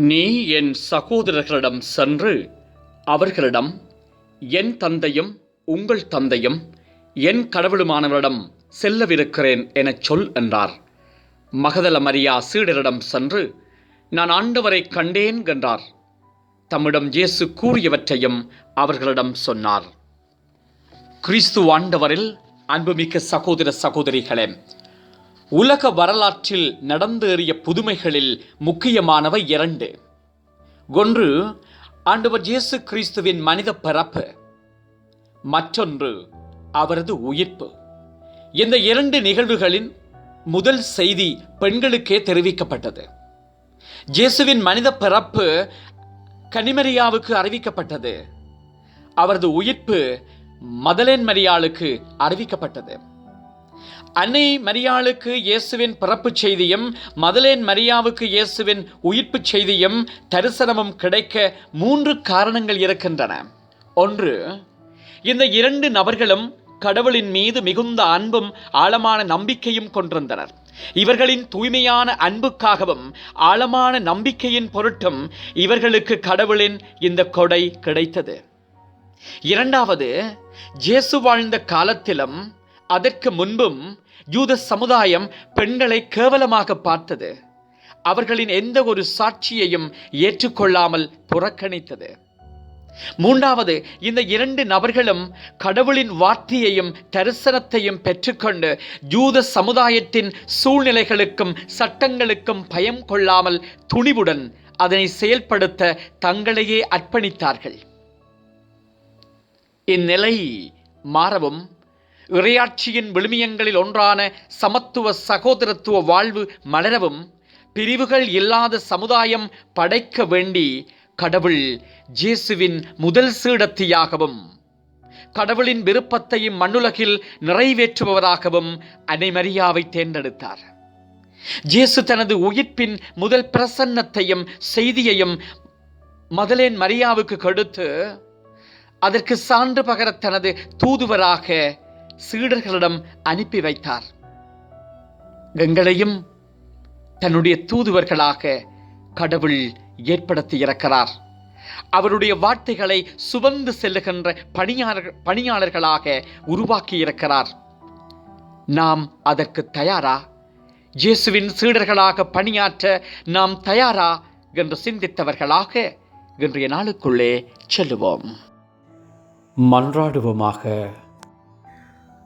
நீ என் சகோதரர்களிடம் சென்று அவர்களிடம் என் தந்தையும் உங்கள் தந்தையும் என் கடவுளுமானவரிடம் செல்லவிருக்கிறேன் எனச் சொல் என்றார். மகதல மரியா சீடரிடம் சென்று நான் ஆண்டவரை கண்டேன் என்றார். தம்மிடம் இயேசு கூறியவற்றையும் அவர்களிடம் சொன்னார். கிறிஸ்து ஆண்டவரில் அன்புமிக்க சகோதர சகோதரிகளே உலக வரலாற்றில் நடந்தேறிய புதுமைகளில் முக்கியமானவை இரண்டு. ஒன்று ஆண்டவர் இயேசு கிறிஸ்துவின் மனித பிறப்பு. மற்றொன்று அவரது உயிர்ப்பு. இந்த இரண்டு நிகழ்வுகளின் முதல் செய்தி பெண்களுக்கே தெரிவிக்கப்பட்டது. இயேசுவின் மனித பிறப்பு கனிமரியாவுக்கு அறிவிக்கப்பட்டது. அவரது உயிர்ப்பு மதலேன் மரியாளுக்கு அறிவிக்கப்பட்டது. அன்னை மரியாளுக்கு இயேசுவின் பிறப்புச் செய்தியும் மதலேன் மரியாவுக்கு இயேசுவின் உயிர்ப்புச் செய்தியும் தரிசனமும் கிடைக்க மூன்று காரணங்கள் இருக்கின்றன. ஒன்று இந்த இரண்டு நபர்களும் கடவுளின் மீது மிகுந்த அன்பும் ஆழமான நம்பிக்கையும் கொண்டிருந்தனர். இவர்களின் தூய்மையான அன்புக்காகவும் ஆழமான நம்பிக்கையின் பொருட்டும் இவர்களுக்கு கடவுளின் இந்த கொடை கிடைத்தது. இரண்டாவது ஜேசு வாழ்ந்த காலத்திலும் அதற்கு முன்பும் யூத சமுதாயம் பெண்களை கேவலமாக பார்த்தது. அவர்களின் எந்த ஒரு சாட்சியையும் ஏற்றுக்கொள்ளாமல் புறக்கணித்தது. மூன்றாவது இந்த இரண்டு நபர்களும் கடவுளின் வார்த்தையையும் தரிசனத்தையும் பெற்றுக்கொண்டு யூத சமுதாயத்தின் சூழ்நிலைகளுக்கும் சட்டங்களுக்கும் பயம் கொள்ளாமல் துணிவுடன் அதனை செயல்படுத்த தங்களையே அர்ப்பணித்தார்கள். இந்நிலை மாறவும் இறையாட்சியின் விழுமியங்களில் ஒன்றான சமத்துவ சகோதரத்துவ வாழ்வு மலரவும் பிரிவுகள் இல்லாத சமுதாயம் படைக்க வேண்டி கடவுள் ஜேசுவின் முதல் சீடத்தியாகவும் கடவுளின் விருப்பத்தையும் மண்ணுலகில் நிறைவேற்றுபவராகவும் அனைமரியாவை தேர்ந்தெடுத்தார். ஜேசு தனது உயிர்ப்பின் முதல் பிரசன்னத்தையும் செய்தியையும் மதலேன் மரியாவுக்கு கொடுத்து அதற்கு சான்று பகர தனது தூதுவராக சீடர்களிடம் அனுப்பி வைத்தார். எங்களையும் தன்னுடைய தூதுவர்களாக கடவுள் ஏற்படுத்தி இருக்கிறார் அவருடைய வார்த்தைகளை சுமந்து செல்லுகின்ற பணியாளர் பணியாளர்களாக உருவாக்கி இருக்கிறார் நாம் அதற்கு தயாரா? இயேசுவின் சீடர்களாக பணியாற்ற நாம் தயாரா? என்று சிந்தித்தவர்களாக இன்றைய நாளுக்குள்ளே செல்லுவோம். மன்றாடுவோமாக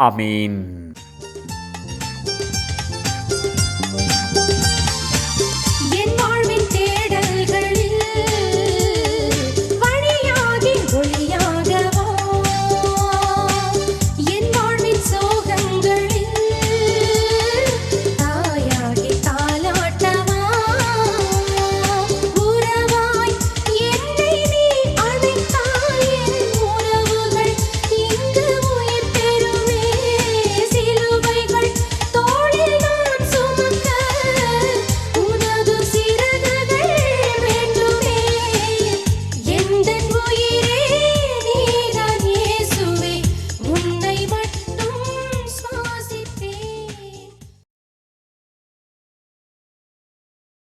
அமேன்